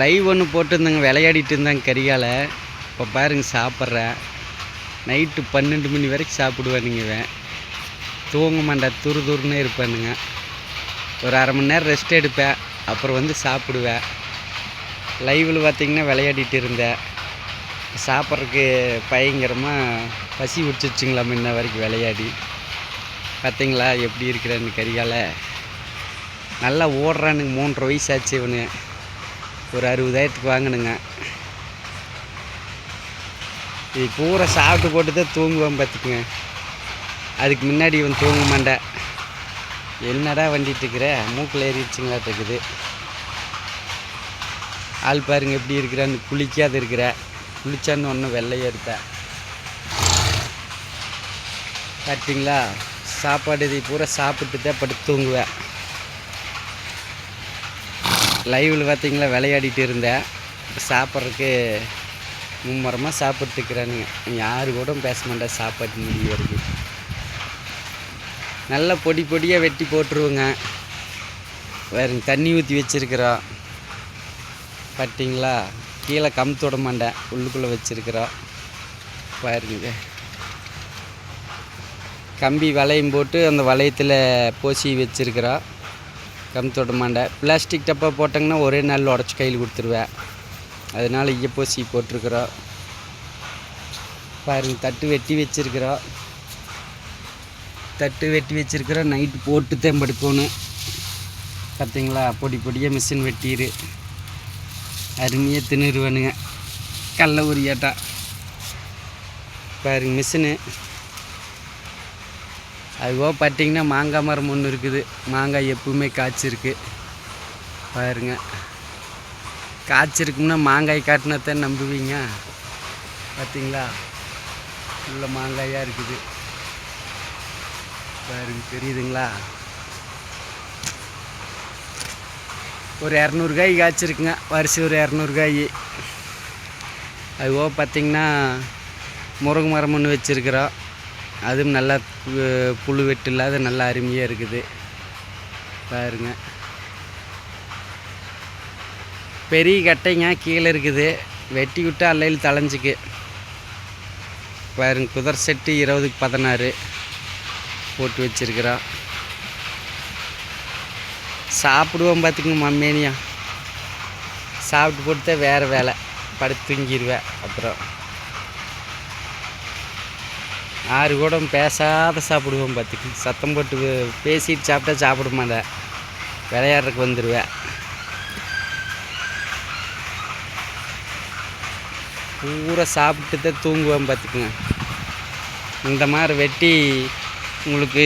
Live ஒன்று போட்டிருந்தேங்க விளையாடிட்டு இருந்தாங்க கரிகால. இப்போ பாருங்க சாப்பிட்றேன். நைட்டு பன்னெண்டு மணி வரைக்கும் சாப்பிடுவானுங்க இவன். தூங்க மாட்டேன் துரு துருன்னே இருப்பானுங்க. ஒரு அரை மணி நேரம் ரெஸ்ட் எடுப்பேன் அப்புறம் வந்து சாப்பிடுவேன். லைவில் பார்த்திங்கன்னா விளையாடிட்டு இருந்தேன். சாப்பிட்றதுக்கு பயங்கரமாக பசி பிடிச்சிருச்சுங்களா முன்ன வரைக்கும் விளையாடி. பார்த்தீங்களா எப்படி இருக்கிறான்னு கரிகால. நல்லா ஓடுறானுங்க மூன்றரை வயசு ஆச்சு இவனு. ஒரு அறுபதாயிரத்துக்கு வாங்கினுங்க. இது பூரா சாப்பிட்டு போட்டு தான் தூங்குவேன் பார்த்துக்குங்க. அதுக்கு முன்னாடி இவன் தூங்க மாட்டேன் என்னடா வண்டிட்டு இருக்கிற? மூக்கில் ஏறிடுச்சுங்களா இருக்குது ஆள் பாருங்க எப்படி இருக்கிறான்னு. குளிக்காத இருக்கிற. குளிச்சான்னு ஒன்றும் வெள்ளையாக இருப்ப பார்த்தீங்களா சாப்பாடு இதை பூரா சாப்பிட்டு தான் படுத்து தூங்குவேன். லைவில் பார்த்தீங்களா விளையாடிட்டு இருந்தேன். சாப்பிட்றதுக்கு மும்மரமாக சாப்பிட்டுக்கிறானுங்க யாரு கூட பேச மாட்டேன் சாப்பாட்டு முடிவு வரைக்கும். நல்லா பொடி பொடியாக வெட்டி போட்டுருவோங்க. வேறு தண்ணி ஊற்றி வச்சுருக்கிறோம். பார்த்தீங்களா? கீழே கமுத்து விட மாட்டேன் உள்ளுக்குள்ளே வச்சுருக்குறோம். பாருங்க. கம்பி வளையம் போட்டு அந்த வளையத்தில் போசி வச்சுருக்குறோம். கமுத்து தொட மாட்டேன் பிளாஸ்டிக் டப்பா போட்டாங்கன்னா ஒரே நாள் உடச்சி கையில் கொடுத்துருவேன். அதனால் ஈயப்பூசி போட்டிருக்குறோம். பாருங்க தட்டு வெட்டி வச்சுருக்குறோம். தட்டு வெட்டி வச்சுருக்குறோம். நைட்டு போட்டு தான் படுக்கணும். பார்த்தீங்களா? பொடி பொடியாக மிஷின் வெட்டிடு அருமையாக தின்னுருவானுங்க. கடல உரியாட்டா. பாருங்க மிஷினு. அதுபோக பார்த்திங்கன்னா மாங்காய் மரம் ஒன்று இருக்குது. மாங்காய் எப்பவுமே காய்ச்சிருக்கு. பாருங்க. காய்ச்சிருக்கும்னா மாங்காய் காட்டினத்தான் நம்புவீங்க. பார்த்தீங்களா உள்ள மாங்காயாக இருக்குது. பாருங்க தெரியுதுங்களா? ஒரு இரநூறு காய் காய்ச்சிருக்குங்க. வருஷம் ஒரு இரநூறு காய். அதுபோக பார்த்திங்கன்னா முருங்கை மரம் ஒன்று வச்சுருக்குறோம். அதுவும் நல்லா புழு வெட்டு இல்லாத நல்லா அருமையாக இருக்குது. பாருங்க. பெரிய கட்டைங்க கீழே இருக்குது. வெட்டி விட்டு அல்லையில் தலைஞ்சிக்கு பாருங்க குதிரை செட்டு இருபதுக்கு பதினாறு. போட்டு வச்சிருக்கிறோம் சாப்பிடுவோம் பார்த்துக்குங்க மம்மேனியா சாப்பிட்டு போட்டு தான் வேறு வேலை. படுத்து தூங்கிடுவேன் அப்புறம். ஆறு கூட பேசாத சாப்பிடுவோம் பார்த்துக்கு. சத்தம் போட்டு பேசிட்டு சாப்பிட்டா சாப்பிட மாட்டேன் விளையாடுறதுக்கு வந்துடுவேன் பூரா சாப்பிட்டு தான் தூங்குவேன் பார்த்துக்குங்க. இந்த மாதிரி வெட்டி உங்களுக்கு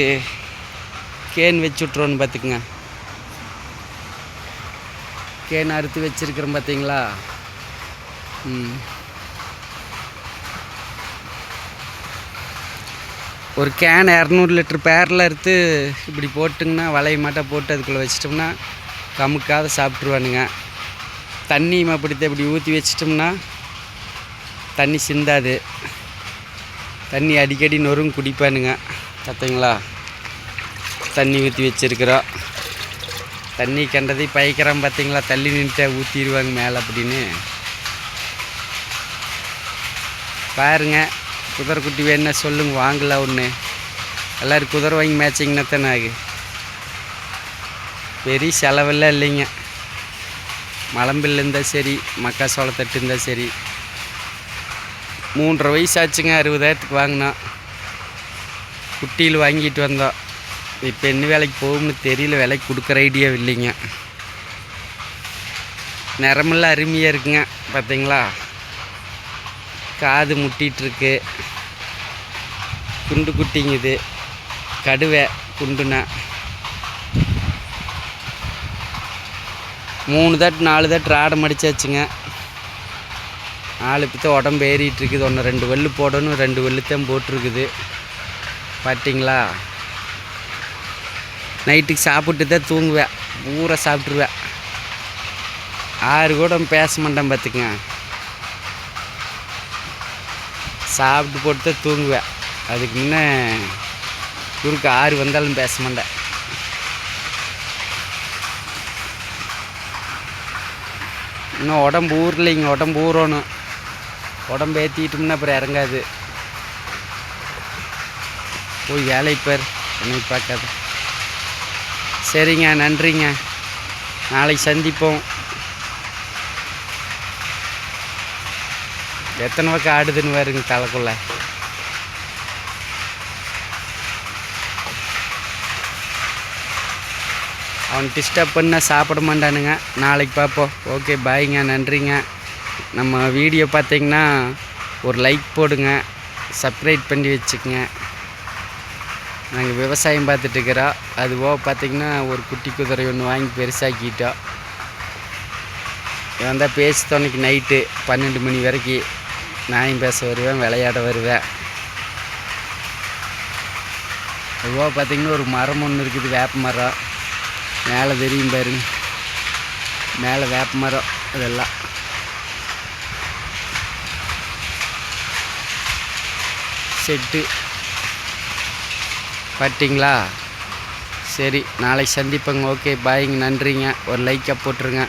கேன் வச்சு விட்ருவோன்னு பார்த்துக்குங்க. கேன் அறுத்து வச்சுருக்குறேன் பார்த்தீங்களா? ம். ஒரு கேன் இரநூறு லிட்டர் பேரில் அறுத்து இப்படி போட்டுங்கன்னா வளைய மாட்டை போட்டு அதுக்குள்ளே வச்சிட்டோம்னா கமுக்காத சாப்பிட்ருவானுங்க தண்ணி அப்படித்த இப்படி ஊற்றி வச்சிட்டோம்னா தண்ணி சிந்தாது. தண்ணி அடிக்கடி நொறுங்க குடிப்பானுங்க. பார்த்தீங்களா? தண்ணி ஊற்றி வச்சுருக்குறோம். தண்ணி கண்டதை பயக்கிறோம் பார்த்தீங்களா? தள்ளி நின்றுட்டா ஊற்றிடுவாங்க மேலே அப்படின்னு. பாருங்க. குதிரை குட்டி வேணுன்னா சொல்லுங்க வாங்கலாம் ஒன்று எல்லோரும் குதிரை வாங்கி மேய்ச்சிங்கன்னா தானே ஆகு. பெரிய செலவெல்லாம் இல்லைங்க. மலம்பில் இருந்தால் சரி மக்கா சோளத்தட்டு இருந்தால் சரி. மூன்றரை வயசு ஆச்சுங்க அறுபதாயிரத்துக்கு வாங்கினோம் குட்டியில் வாங்கிட்டு வந்தோம் இப்போ என்ன வேலைக்கு போகும்னு தெரியல விலைக்கு கொடுக்குற ஐடியா இல்லைங்க. நிறமெல்லாம் அருமையாக இருக்குங்க பார்த்தீங்களா காது முட்டிகிட்ருக்கு குண்டு குட்டிங்குது. கடுவை குண்டுனா. மூணு தட்டு நாலு தட்டு ஆடை மடிச்சாச்சுங்க நாலு பித்த உடம்பு ஏறிட்டு இருக்குது ஒன்று ரெண்டு வெள்ளு போடணும் ரெண்டு வெள்ளுத்தான் போட்டிருக்குது. பார்த்தீங்களா நைட்டுக்கு சாப்பிட்டு தான் தூங்குவேன். பூரா சாப்பிட்ருவேன் ஆறு கூட பேச மாட்டேன் பார்த்துக்குங்க சாப்பிட்டு போட்டு தான் தூங்குவேன். அதுக்கு முன்னே குறுக்கு ஆறு வந்தாலும் பேச மாட்டேன். இன்னும் உடம்பு ஊர்லைங்க உடம்பு ஊறணும். உடம்பு ஏற்றிட்டோம்னா அப்புறம் இறங்காது. போய் வேலை பேர் என்னை பார்க்காது. சரிங்க நன்றிங்க. நாளைக்கு சந்திப்போம். எத்தனை பக்கம் ஆடுதுன்னு பாருங்க தலைக்குள்ள. அவன் டிஸ்டர்ப் பண்ணால் சாப்பிட மாட்டானுங்க. நாளைக்கு பார்ப்போம் ஓகே பாய்ங்க நன்றிங்க. நம்ம வீடியோ பார்த்தீங்கன்னா ஒரு லைக் போடுங்க. சப்ஸ்கிரைப் பண்ணி வச்சுக்கோங்க. நாங்கள் விவசாயம் பார்த்துட்டுருக்குறோம் அதுபோக பார்த்திங்கன்னா ஒரு குட்டி குதிரை ஒன்று வாங்கி பெருசாக்கிட்டோம். இவன் தான் பேசி நைட்டு பன்னெண்டு மணி வரைக்கும். நாயும் பேச வருவேன் விளையாட வருவேன். அதுபோக பார்த்தீங்கன்னா ஒரு மரம் ஒன்று இருக்குது வேப்ப மரம். மேலே தெரியும் பாருங்க. மேலே வேப்ப மரம் இதெல்லாம். செட்டு. பட்டிங்களா சரி நாளைக்கு சந்திப்பங்க. ஓகே பாய்ங்க நன்றிங்க. ஒரு லைக்கை போட்டுருங்க.